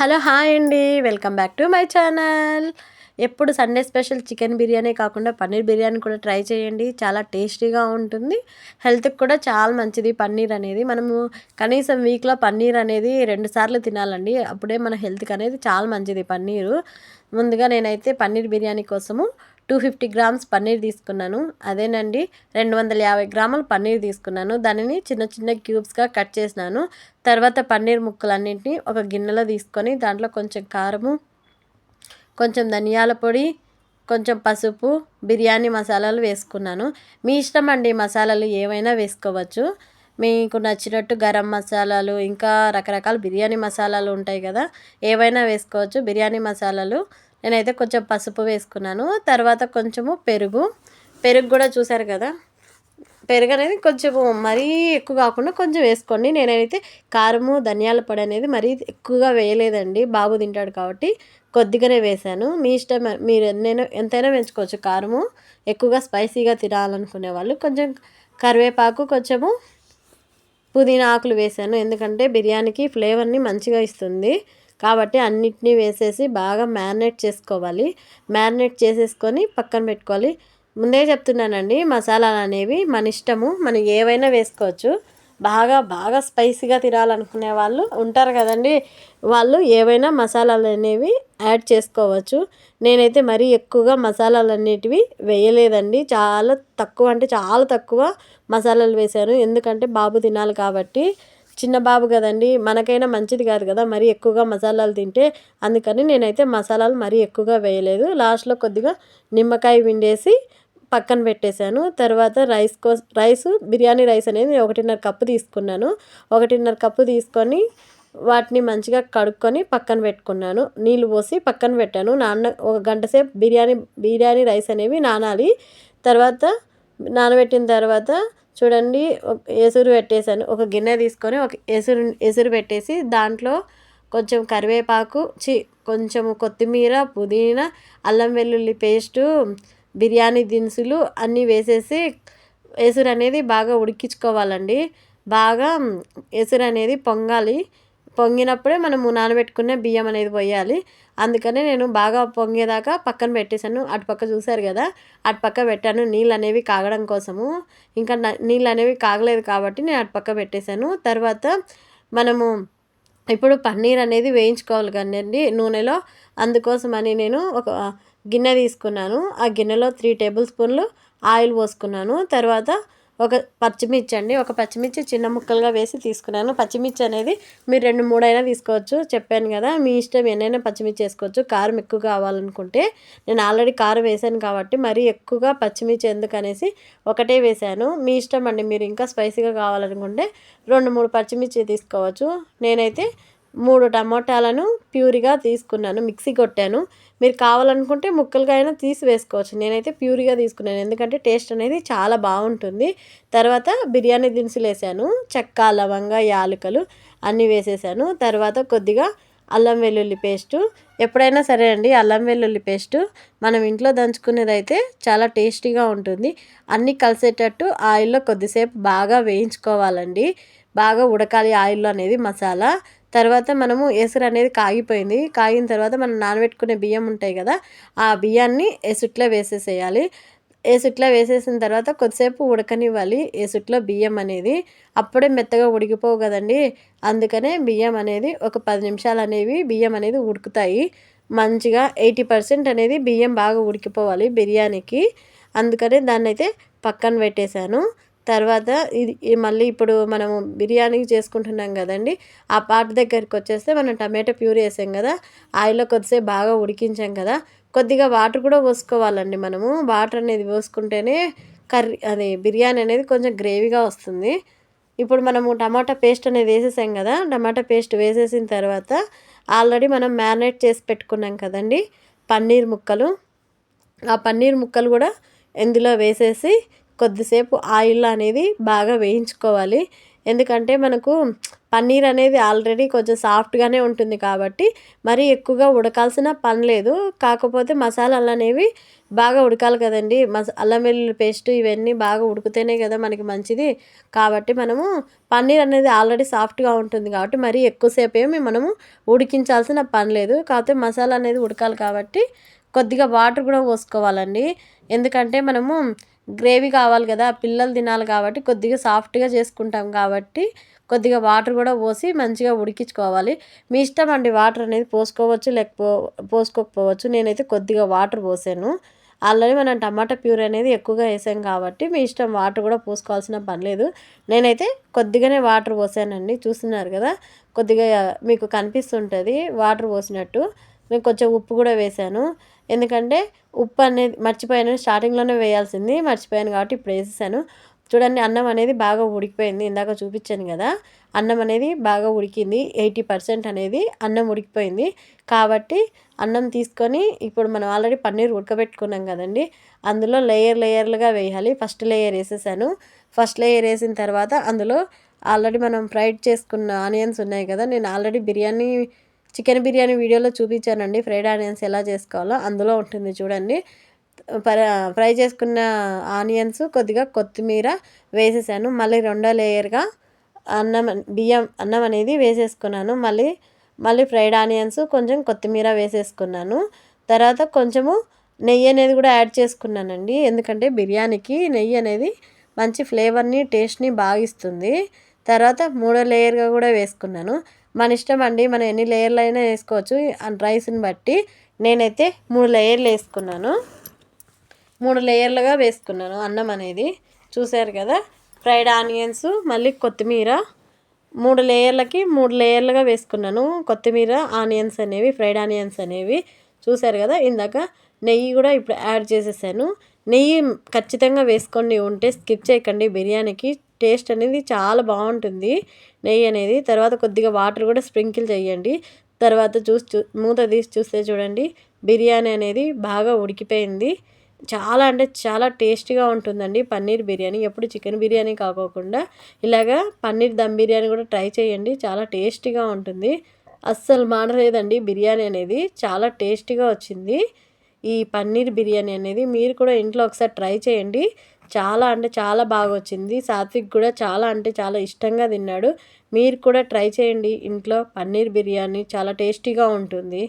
Hello hi అండి. Welcome back to my channel. ఎప్పుడు Sunday special chicken biryani కాకుండా పన్నీర్ బిర్యానీ కూడా ట్రై చేయండి. చాలా టేస్టీగా ఉంటుంది. హెల్త్కి కూడా చాలా మంచిది పన్నీర్ అనేది. మనము కనీసం వీక్లో పన్నీర్ అనేది రెండు సార్లు తినాలండి. అప్పుడే మన హెల్త్కి అనేది చాలా మంచిది పన్నీరు. ముందుగా నేనైతే పన్నీర్ బిర్యానీ కోసము టూ ఫిఫ్టీ గ్రామ్స్ పన్నీర్ తీసుకున్నాను. అదేనండి రెండు వందల యాభై గ్రాములు పన్నీర్ తీసుకున్నాను. దానిని చిన్న చిన్న క్యూబ్స్గా కట్ చేసినాను. తర్వాత పన్నీర్ ముక్కలన్నింటినీ ఒక గిన్నెలో తీసుకొని దాంట్లో కొంచెం కారము కొంచెం ధనియాల పొడి కొంచెం పసుపు బిర్యానీ మసాలాలు వేసుకున్నాను. మీ ఇష్టం అండి మసాలాలు ఏమైనా వేసుకోవచ్చు. మీకు నచ్చినట్టు గరం మసాలాలు ఇంకా రకరకాల బిర్యానీ మసాలాలు ఉంటాయి కదా ఏవైనా వేసుకోవచ్చు. బిర్యానీ మసాలాలు నేనైతే కొంచెం పసుపు వేసుకున్నాను. తర్వాత కొంచెము పెరుగు. పెరుగు కూడా చూసారు కదా? పెరుగు అనేది కొంచెం మరీ ఎక్కువ కాకుండా కొంచెం వేసుకోండి. నేనైతే కారము ధనియాల పొడి అనేది మరీ ఎక్కువగా వేయలేదండి. బాబు తింటాడు కాబట్టి కొద్దిగానే వేశాను. మీ ఇష్టం మీరు నేను ఎంతైనా పెంచుకోవచ్చు కారము ఎక్కువగా స్పైసీగా తినాలనుకునే వాళ్ళు కొంచెం కరివేపాకు కొంచెము పుదీనా ఆకులు వేసాను ఎందుకంటే బిర్యానీకి ఫ్లేవర్ని మంచిగా ఇస్తుంది. కాబట్టి అన్నిటినీ వేసేసి బాగా మ్యారినేట్ చేసుకోవాలి. మ్యారినేట్ చేసేసుకొని పక్కన పెట్టుకోవాలి. ముందే చెప్తున్నానండి మసాలాలు అనేవి మన ఇష్టము మనం ఏవైనా వేసుకోవచ్చు. బాగా బాగా స్పైసీగా తినాలనుకునే వాళ్ళు ఉంటారు కదండి. వాళ్ళు ఏవైనా మసాలాలు అనేవి యాడ్ చేసుకోవచ్చు. నేనైతే మరీ ఎక్కువగా మసాలాలు అనేటివి వేయలేదండి. చాలా తక్కువ అంటే చాలా తక్కువ మసాలాలు వేశాను. ఎందుకంటే బాబు తినాలి కాబట్టి చిన్న బాబు కదండి మనకైనా మంచిది కాదు కదా మరీ ఎక్కువగా మసాలాలు తింటే. అందుకని నేనైతే మసాలాలు మరీ ఎక్కువగా వేయలేదు. లాస్ట్లో కొద్దిగా నిమ్మకాయ విండేసి పక్కన పెట్టేశాను. తర్వాత రైస్ కో రైస్ బిర్యానీ రైస్ అనేది ఒకటిన్నర కప్పు తీసుకున్నాను. ఒకటిన్నర కప్పు తీసుకొని వాటిని మంచిగా కడుక్కొని పక్కన పెట్టుకున్నాను. నీళ్ళు పోసి పక్కన పెట్టాను. నాన్న ఒక గంట సేపు బిర్యానీ బిర్యానీ రైస్ అనేవి నానాలి. తర్వాత నానబెట్టిన తర్వాత చూడండి ఎసురు పెట్టేశాను. ఒక గిన్నె తీసుకొని ఒక ఎసురు ఎసురు పెట్టేసి దాంట్లో కొంచెం కరివేపాకు చి కొంచెం కొత్తిమీర పుదీనా అల్లం వెల్లుల్లి పేస్టు బిర్యానీ దినుసులు అన్నీ వేసేసి ఎసురు అనేది బాగా ఉడికించుకోవాలండి. బాగా ఎసురు అనేది పొంగాలి. పొంగినప్పుడే మనము నానబెట్టుకునే బియ్యం అనేది పోయాలి. అందుకనే నేను బాగా పొంగేదాకా పక్కన పెట్టేశాను. అటుపక్క చూశారు కదా అటుపక్క పెట్టాను. నీళ్ళు అనేవి కాగడం కోసము. ఇంకా నీళ్ళు అనేవి కాగలేదు కాబట్టి నేను అటుపక్క పెట్టేశాను. తర్వాత మనము ఇప్పుడు పన్నీర్ అనేది వేయించుకోవాలి కానీ నూనెలో. అందుకోసమని నేను ఒక గిన్నె తీసుకున్నాను. ఆ గిన్నెలో త్రీ టేబుల్ స్పూన్లు ఆయిల్ పోసుకున్నాను. తర్వాత ఒక పచ్చిమిర్చి అండి. ఒక పచ్చిమిర్చి చిన్న ముక్కలుగా వేసి తీసుకున్నాను. పచ్చిమిర్చి అనేది మీరు రెండు మూడైనా తీసుకోవచ్చు. చెప్పాను కదా మీ ఇష్టం ఎన్నైనా పచ్చిమిర్చి వేసుకోవచ్చు. కారం ఎక్కువ కావాలనుకుంటే. నేను ఆల్రెడీ కారం వేసాను కాబట్టి మరీ ఎక్కువగా పచ్చిమిర్చి ఎందుకనేసి ఒకటే వేసాను. మీ ఇష్టం అండి. మీరు ఇంకా స్పైసీగా కావాలనుకుంటే రెండు మూడు పచ్చిమిర్చి తీసుకోవచ్చు. నేనైతే మూడు టమోటాలను ప్యూరిగా తీసుకున్నాను మిక్సీ కొట్టాను. మీరు కావాలనుకుంటే ముక్కలుగా అయినా తీసి వేసుకోవచ్చు. నేనైతే ప్యూరిగా తీసుకున్నాను. ఎందుకంటే టేస్ట్ అనేది చాలా బాగుంటుంది. తర్వాత బిర్యానీ దినుసులు వేసాను చెక్క లవంగ యాలకులు అన్నీ వేసేసాను. తర్వాత కొద్దిగా అల్లం వెల్లుల్లి పేస్టు. ఎప్పుడైనా సరే అండి అల్లం వెల్లుల్లి పేస్టు మనం ఇంట్లో దంచుకునేది అయితే చాలా టేస్టీగా ఉంటుంది. అన్నీ కలిసేటట్టు ఆయిల్లో కొద్దిసేపు బాగా వేయించుకోవాలండి. బాగా ఉడకాలి ఆయిల్లో అనేది మసాలా. తర్వాత మనము ఎసురు అనేది కాగిపోయింది. కాగిన తర్వాత మనం నానబెట్టుకునే బియ్యం ఉంటాయి కదా ఆ బియ్యాన్ని ఎసుట్లో వేసేసేయాలి. ఏసుట్లో వేసేసిన తర్వాత కొద్దిసేపు ఉడకనివ్వాలి ఏసుట్లో బియ్యం అనేది. అప్పుడే మెత్తగా ఉడికిపోవు కదండి. అందుకనే బియ్యం అనేది ఒక పది నిమిషాలు అనేవి బియ్యం అనేది ఉడుకుతాయి. మంచిగా ఎయిటీ పర్సెంట్ అనేది బియ్యం బాగా ఉడికిపోవాలి బిర్యానీకి. అందుకనే దాన్ని అయితే పక్కన పెట్టేశాను. తర్వాత ఇది మళ్ళీ ఇప్పుడు మనము బిర్యానీ చేసుకుంటున్నాం కదండి ఆ పార్ట్ దగ్గరికి వచ్చేస్తే మనం టమాటో ప్యూరీ వేసాం కదా ఆయిల్లో కొద్దిసేపు బాగా ఉడికించాం కదా కొద్దిగా వాటర్ కూడా పోసుకోవాలండి మనము. వాటర్ అనేది పోసుకుంటేనే కర్రీ అది బిర్యానీ అనేది కొంచెం గ్రేవీగా వస్తుంది. ఇప్పుడు మనము టమాటా పేస్ట్ అనేది వేసేసాం కదా టమాటా పేస్ట్ వేసేసిన తర్వాత ఆల్రెడీ మనం మ్యారినేట్ చేసి పెట్టుకున్నాం కదండి పన్నీర్ ముక్కలు. ఆ పన్నీర్ ముక్కలు కూడా ఇందులో వేసేసి కొద్దిసేపు ఆయిల్ అనేది బాగా వేయించుకోవాలి. ఎందుకంటే మనకు పన్నీర్ అనేది ఆల్రెడీ కొంచెం సాఫ్ట్గానే ఉంటుంది కాబట్టి మరీ ఎక్కువగా ఉడకాల్సిన పని లేదు. కాకపోతే మసాలాలు అనేవి బాగా ఉడకాలి కదండి. మస అల్లం వెల్లుల్లి పేస్ట్ ఇవన్నీ బాగా ఉడికితేనే కదా మనకి మంచిది. కాబట్టి మనము పన్నీర్ అనేది ఆల్రెడీ సాఫ్ట్గా ఉంటుంది కాబట్టి మరీ ఎక్కువసేపు ఏమి మనము ఉడికించాల్సిన పని లేదు. కాకపోతే మసాలా అనేది ఉడకాలి కాబట్టి కొద్దిగా వాటర్ కూడా పోసుకోవాలండి. ఎందుకంటే మనము గ్రేవీ కావాలి కదా పిల్లలు తినాలి కాబట్టి కొద్దిగా సాఫ్ట్గా చేసుకుంటాం కాబట్టి కొద్దిగా వాటర్ కూడా పోసి మంచిగా ఉడికించుకోవాలి. మీ ఇష్టం అండి వాటర్ అనేది పోసుకోవచ్చు లేకపో పోసుకోకపోవచ్చు. నేనైతే కొద్దిగా వాటర్ పోసాను. ఆల్రెడీ మనం టమాటా ప్యూర్ అనేది ఎక్కువగా వేసాం కాబట్టి మీ ఇష్టం వాటర్ కూడా పోసుకోవాల్సిన పని లేదు. నేనైతే కొద్దిగానే వాటర్ పోసానండి. చూస్తున్నారు కదా కొద్దిగా మీకు కనిపిస్తుంటుంది వాటర్ పోసినట్టు. నేను కొంచెం ఉప్పు కూడా వేసాను. ఎందుకంటే ఉప్పు అనేది మర్చిపోయాను స్టార్టింగ్లోనే వేయాల్సింది మర్చిపోయాను కాబట్టి ఇప్పుడు వేసేసాను. చూడండి అన్నం అనేది బాగా ఉడికిపోయింది. ఇందాక చూపించాను కదా అన్నం అనేది బాగా ఉడికింది. ఎయిటీ పర్సెంట్ అనేది అన్నం ఉడికిపోయింది. కాబట్టి అన్నం తీసుకొని ఇప్పుడు మనం ఆల్రెడీ పన్నీర్ ఉడకబెట్టుకున్నాం కదండి అందులో లేయర్ లేయర్లుగా వేయాలి. ఫస్ట్ లేయర్ వేసేసాను. ఫస్ట్ లేయర్ వేసిన తర్వాత అందులో ఆల్రెడీ మనం ఫ్రైడ్ చేసుకున్న ఆనియన్స్ ఉన్నాయి కదా నేను ఆల్రెడీ బిర్యానీ చికెన్ బిర్యానీ వీడియోలో చూపించానండి. ఫ్రైడ్ ఆనియన్స్ ఎలా చేసుకోవాలో అందులో ఉంటుంది చూడండి. ఫ్రై చేసుకున్న ఆనియన్స్ కొద్దిగా కొత్తిమీర వేసేసాను. మళ్ళీ రెండో లేయర్గా అన్నం బియ్యం అన్నం అనేది వేసేసుకున్నాను. మళ్ళీ మళ్ళీ ఫ్రైడ్ ఆనియన్స్ కొంచెం కొత్తిమీర వేసేసుకున్నాను. తర్వాత కొంచెము నెయ్యి అనేది కూడా యాడ్ చేసుకున్నానండి. ఎందుకంటే బిర్యానీకి నెయ్యి అనేది మంచి ఫ్లేవర్ని టేస్ట్ని బాగా ఇస్తుంది. తర్వాత మూడో లేయర్గా కూడా వేసుకున్నాను. మన ఇష్టం అండి. మనం ఎన్ని లేయర్లు అయినా వేసుకోవచ్చు. రైస్ని బట్టి నేనైతే మూడు లేయర్లు వేసుకున్నాను. మూడు లేయర్లుగా వేసుకున్నాను అన్నం అనేది. చూశారు కదా? ఫ్రైడ్ ఆనియన్స్ మళ్ళీ కొత్తిమీర. మూడు లేయర్లకి మూడు లేయర్లుగా వేసుకున్నాను. కొత్తిమీర ఆనియన్స్ అనేవి ఫ్రైడ్ ఆనియన్స్ అనేవి. చూశారు కదా? ఇందాక నెయ్యి కూడా ఇప్పుడు యాడ్ చేసేసాను. నెయ్యి ఖచ్చితంగా వేసుకోండి. ఉంటే స్కిప్ చేయకండి. బిర్యానీకి టేస్ట్ అనేది చాలా బాగుంటుంది. నెయ్యి అనేది. తర్వాత కొద్దిగా వాటర్ కూడా స్ప్రింకిల్ చేయండి. తర్వాత చూసి చూ మూత తీసి చూస్తే చూడండి బిర్యానీ అనేది బాగా ఉడికిపోయింది. చాలా అంటే చాలా టేస్టీగా ఉంటుందండి పన్నీర్ బిర్యానీ. ఎప్పుడు చికెన్ బిర్యానీ కాకోకుండా ఇలాగా పన్నీర్ దమ్ బిర్యానీ కూడా ట్రై చేయండి. చాలా టేస్టీగా ఉంటుంది. అస్సలు మానలేదండి బిర్యానీ అనేది. చాలా టేస్టీగా వచ్చింది. ఈ పన్నీర్ బిర్యానీ అనేది మీరు కూడా ఇంట్లో ఒకసారి ట్రై చేయండి. చాలా అంటే చాలా బాగా వచ్చింది సాత్విక్ కూడా చాలా అంటే చాలా ఇష్టంగా తిన్నాడు. మీరు కూడా ట్రై చేయండి. ఇంట్లో పన్నీర్ బిర్యానీ చాలా టేస్టీగా ఉంటుంది.